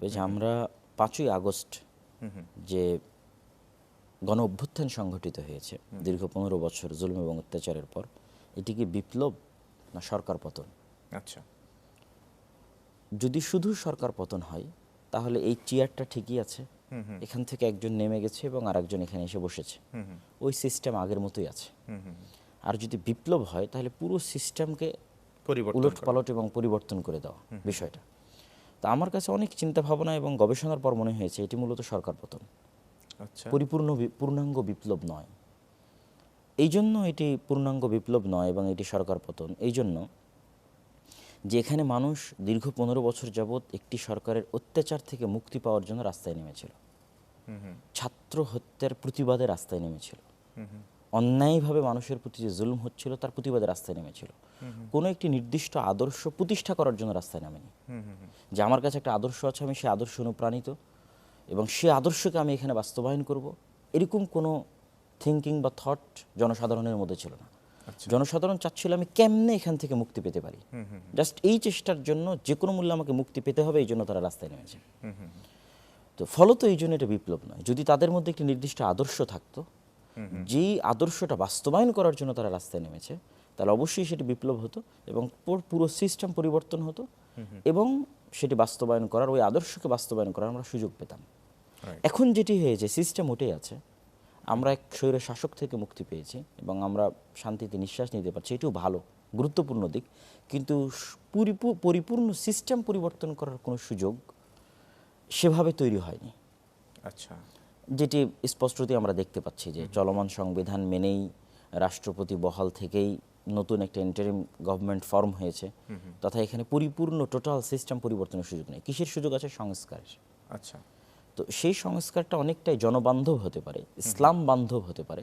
হবে যে আমরা পাঁচই আগস্ট যে গণ অভ্যুত্থান সংঘটিত হয়েছে দীর্ঘ পনেরো বছর জুলুম এবং অত্যাচারের পর এটি কি বিপ্লব না সরকার পতন? আচ্ছা। যদি শুধু সরকার পতন হয় তাহলে এই চেয়ারটা ঠিকই আছে। এখান থেকে একজন নেমে গেছে এবং আরেকজন এখানে এসে বসেছে। ওই সিস্টেম আগের মতোই আছে। আর যদি বিপ্লব হয় তাহলে পুরো সিস্টেমকে উলট পালট এবং পরিবর্তন করে দেওয়া বিষয়টা। তা আমার কাছে অনেক চিন্তা ভাবনা এবং গবেষণার পর মনে হয়েছে এটি মূলত সরকার পতন। আচ্ছা। পরিপূর্ণ পূর্ণাঙ্গ বিপ্লব নয়। এই জন্য এটি পূর্ণাঙ্গ বিপ্লব নয় এবং এটি সরকার পতন। এই জন্য যে এখানে মানুষ দীর্ঘ পনেরো বছর যাবৎ একটি সরকারের অত্যাচার থেকে মুক্তি পাওয়ার জন্য রাস্তায় নেমেছিল। ছাত্র হত্যার প্রতিবাদে রাস্তায় নেমেছিল। অন্যায়ভাবে মানুষের প্রতি যে জুলুম হচ্ছিল তার প্রতিবাদে রাস্তায় নেমেছিল। কোনো একটি নির্দিষ্ট আদর্শ প্রতিষ্ঠা করার জন্য রাস্তায় নামেনি। যে আমার কাছে একটা আদর্শ আছে আমি সেই আদর্শ অনুপ্রাণিত এবং সে আদর্শকে আমি এখানে বাস্তবায়ন করব। এরকম কোনো থিঙ্কিং বা থট জনসাধারণের মধ্যে ছিল না। জনসাধারণ চাচ্ছিল আমি কেমনে এখান থেকে মুক্তি পেতে পারি? জাস্ট এই চেষ্টার জন্য যে কোনো মূল্যে আমাকে মুক্তি পেতে হবে এই জন্য তারা রাস্তায় নেমেছে। তো ফলত এই জন্য এটা বিপ্লব নয়। যদি তাদের মধ্যে একটি নির্দিষ্ট আদর্শ থাকতো যেই আদর্শটা বাস্তবায়ন করার জন্য তারা রাস্তায় নেমেছে তাহলে অবশ্যই সেটি বিপ্লব হতো এবং পুরো সিস্টেম পরিবর্তন হতো এবং সেটি বাস্তবায়ন করার ওই আদর্শকে বাস্তবায়ন করার আমরা সুযোগ পেতাম। এখন যেটি হয়েছে সিস্টেম ওটাই আছে। আমরা এক শরীরের শাসক থেকে মুক্তি পেয়েছি এবং আমরা শান্তিতে নিঃশ্বাস নিতে পারছি এটিও ভালো গুরুত্বপূর্ণ দিক। কিন্তু পরিপূর্ণ সিস্টেম পরিবর্তন করার কোনো সুযোগ সেভাবে তৈরি হয়নি। আচ্ছা। যেটি স্পষ্টতই আমরা দেখতে পাচ্ছি যে চলমান সংবিধান মেনেই রাষ্ট্রপতি বহাল থেকেই নতুন একটা ইন্টারিম গভর্নমেন্ট ফর্ম হয়েছে। তথা এখানে পরিপূর্ণ টোটাল সিস্টেম পরিবর্তনের সুযোগ নেই। কিসের সুযোগ আছে? সংস্কারের। আচ্ছা। তো সেই সংস্কারটা অনেকটাই জনবান্ধব হতে পারে ইসলাম বান্ধব হতে পারে।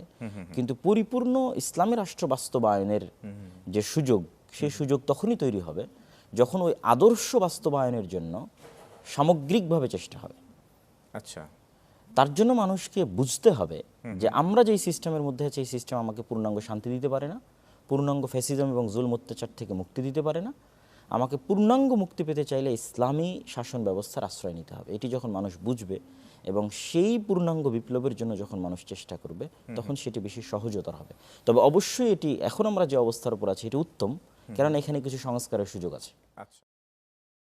কিন্তু পরিপূর্ণ ইসলামী রাষ্ট্র বাস্তবায়নের যে সুযোগ সেই সুযোগ তখনই তৈরি হবে যখন ওই আদর্শ বাস্তবায়নের জন্য সামগ্রিকভাবে চেষ্টা হবে। আচ্ছা। তার জন্য মানুষকে বুঝতে হবে যে আমরা যেই সিস্টেমের মধ্যে আছি এই সিস্টেম আমাকে পূর্ণাঙ্গ শান্তি দিতে পারে না। পূর্ণাঙ্গ ফ্যাসিজম এবং জুল অত্যাচার থেকে মুক্তি দিতে পারে না। আমাকে পূর্ণাঙ্গ মুক্তি পেতে চাইলে ইসলামী শাসন ব্যবস্থার আশ্রয় নিতে হবে। এটি যখন মানুষ বুঝবে এবং সেই পূর্ণাঙ্গ বিপ্লবের জন্য যখন মানুষ চেষ্টা করবে তখন সেটি বেশি সহজতর হবে। তবে অবশ্যই এটি এখন আমরা যে অবস্থার উপর আছি এটি উত্তম। কারণ এখানে কিছু সংস্কারের সুযোগ আছে। আচ্ছা।